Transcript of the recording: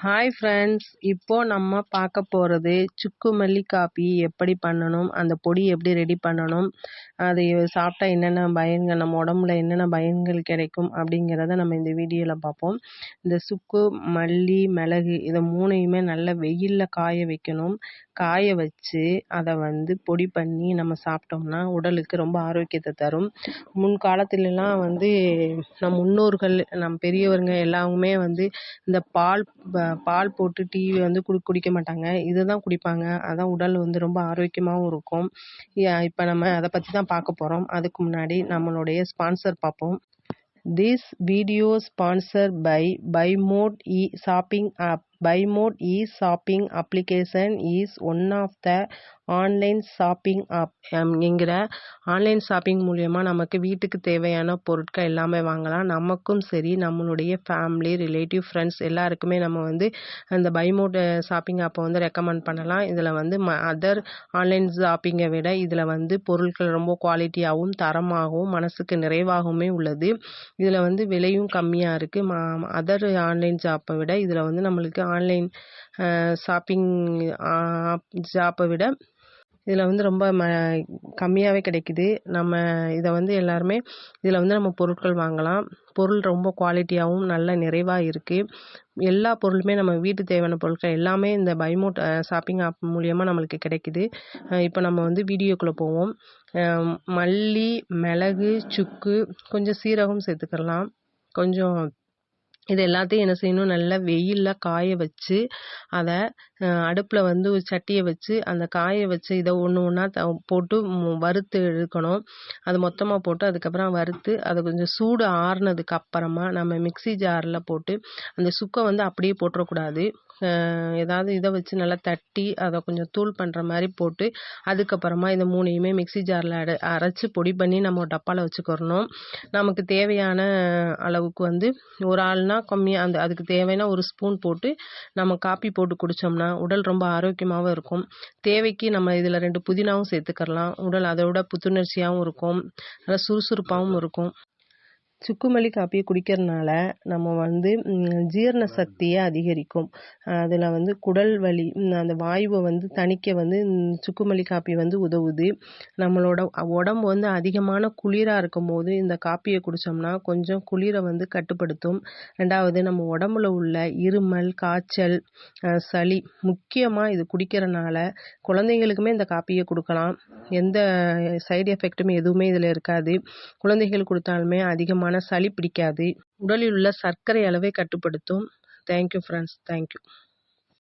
Hi friends இப்போ நம்ம பார்க்க போகிறது சுக்கு மல்லி காப்பி எப்படி பண்ணணும் அந்த பொடி எப்படி ரெடி பண்ணணும் அது சாப்பிட்டா என்னென்ன பயன்கள் நம்ம உடம்புல என்னென்ன பயன்கள் கிடைக்கும் அப்படிங்கிறத நம்ம இந்த வீடியோவில் பார்ப்போம். இந்த சுக்கு மல்லி மிளகு இதை மூணையுமே நல்லா வெயிலில் காய வைக்கணும். காய வச்சு அதை வந்து பொடி பண்ணி நம்ம சாப்பிட்டோம்னா உடலுக்கு ரொம்ப ஆரோக்கியத்தை தரும். முன் காலத்துலலாம் வந்து நம் முன்னோர்கள் நம் பெரியவருங்க எல்லாருமே வந்து இந்த பால் பால் போட்டு டீ வந்து குடி குடிக்க மாட்டாங்க. இதை தான் குடிப்பாங்க. அதான் உடல் வந்து ரொம்ப ஆரோக்கியமாகவும் இருக்கும். இப்போ நம்ம அதை பற்றி தான் பார்க்க போகிறோம் அதுக்கு முன்னாடி நம்மளுடைய ஸ்பான்சர் பார்ப்போம் this video sponsor by buy mode e shopping app buy mode e shopping application is one of the online shopping app என்கிற ஆன்லைன் ஷாப்பிங் மூலயமா நமக்கு வீட்டுக்கு தேவையான பொருட்கள் எல்லாமே வாங்கலாம். நமக்கும் சரி நம்மளுடைய ஃபேமிலி ரிலேட்டிவ் ஃப்ரெண்ட்ஸ் எல்லாருக்குமே நம்ம வந்து அந்த பைமோட் ஷாப்பிங் ஆப்பை வந்து ரெக்கமெண்ட் பண்ணலாம். இதில் வந்து ம அதர் ஆன்லைன் ஷாப்பிங்கை விட இதில் வந்து பொருட்கள் ரொம்ப குவாலிட்டியாகவும் தரமாகவும் மனசுக்கு நிறைவாகவுமே உள்ளது. இதில் வந்து விலையும் கம்மியாக இருக்குது அதர் ஆன்லைன் ஷாப்பை விட இதில் வந்து நம்மளுக்கு ஆன்லைன் ஷாப்பிங் ஷாப்பை விட இதில் வந்து ரொம்ப ம கம்மியாகவே கிடைக்குது. நம்ம இதை வந்து எல்லாருமே இதில் வந்து நம்ம பொருட்கள் வாங்கலாம். பொருள் ரொம்ப குவாலிட்டியாகவும் நல்ல நிறைவாக இருக்குது எல்லா பொருளுமே நம்ம வீட்டு தேவையான பொருட்கள் எல்லாமே இந்த பைமோட் ஷாப்பிங் ஆப் மூலியமாக நம்மளுக்கு கிடைக்குது. இப்போ நம்ம வந்து வீடியோக்குள்ளே போவோம். மல்லி மிளகு சுக்கு கொஞ்சம் சீரகம் சேர்த்துக்கலாம். கொஞ்சம் இது எல்லாத்தையும் என்ன செய்யணும் நல்லா வெயிலில் காய வச்சு அதை அடுப்பில் வந்து ஒரு சட்டியை வச்சு அந்த காய வச்சு இதை ஒன்று ஒன்றா த போட்டு வறுத்து எடுக்கணும். அது மொத்தமாக போட்டு அதுக்கப்புறம் வறுத்து அதை கொஞ்சம் சூடு ஆறுனதுக்கு அப்புறமா நம்ம மிக்சி ஜாரில் போட்டு அந்த சுக்கை வந்து அப்படியே போட்டுறக்கூடாது. ஏதாவது இதை வச்சு நல்லா தட்டி அதை கொஞ்சம் தூள் பண்ணுற மாதிரி போட்டு அதுக்கப்புறமா இந்த மூணையுமே மிக்சி ஜாரில் அடை அரைச்சி பொடி பண்ணி நம்ம டப்பாவில் வச்சுக்கிறணும். நமக்கு தேவையான அளவுக்கு வந்து ஒரு ஆள்னால் கம்மியாக அந்த அதுக்கு தேவையான ஒரு ஸ்பூன் போட்டு நம்ம காப்பி போட்டு குடித்தோம்னா உடல் ரொம்ப ஆரோக்கியமாகவும் இருக்கும். தேவைக்கு நம்ம இதில் ரெண்டு புதினாவும் சேர்த்துக்கலாம் உடல் அதை விட புத்துணர்ச்சியாகவும் இருக்கும். நல்லா சுறுசுறுப்பாகவும் இருக்கும். சுக்குமல்லி காப்பியை குடிக்கிறதுனால நம்ம வந்து ஜீரண சக்தியை அதிகரிக்கும். அதில் வந்து குடல் வலி அந்த வாயுவை வந்து தணிக்க வந்து சுக்குமல்லி காப்பி வந்து உதவுது. நம்மளோட உடம்பு வந்து அதிகமான குளிராக இருக்கும் போது இந்த காப்பியை குடித்தோம்னா கொஞ்சம் குளிரை வந்து கட்டுப்படுத்தும். ரெண்டாவது நம்ம உடம்புல உள்ள இருமல் காய்ச்சல் சளி முக்கியமாக இது குடிக்கிறனால குழந்தைங்களுக்குமே இந்த காப்பியை கொடுக்கலாம். எந்த சைடு எஃபெக்ட்டுமே எதுவுமே இதில் இருக்காது. குழந்தைகள் கொடுத்தாலுமே அதிகமாக அதிகமான சளி பிடிக்காது. உடலில் உள்ள சர்க்கரை அளவை கட்டுப்படுத்தும். Thank you friends thank you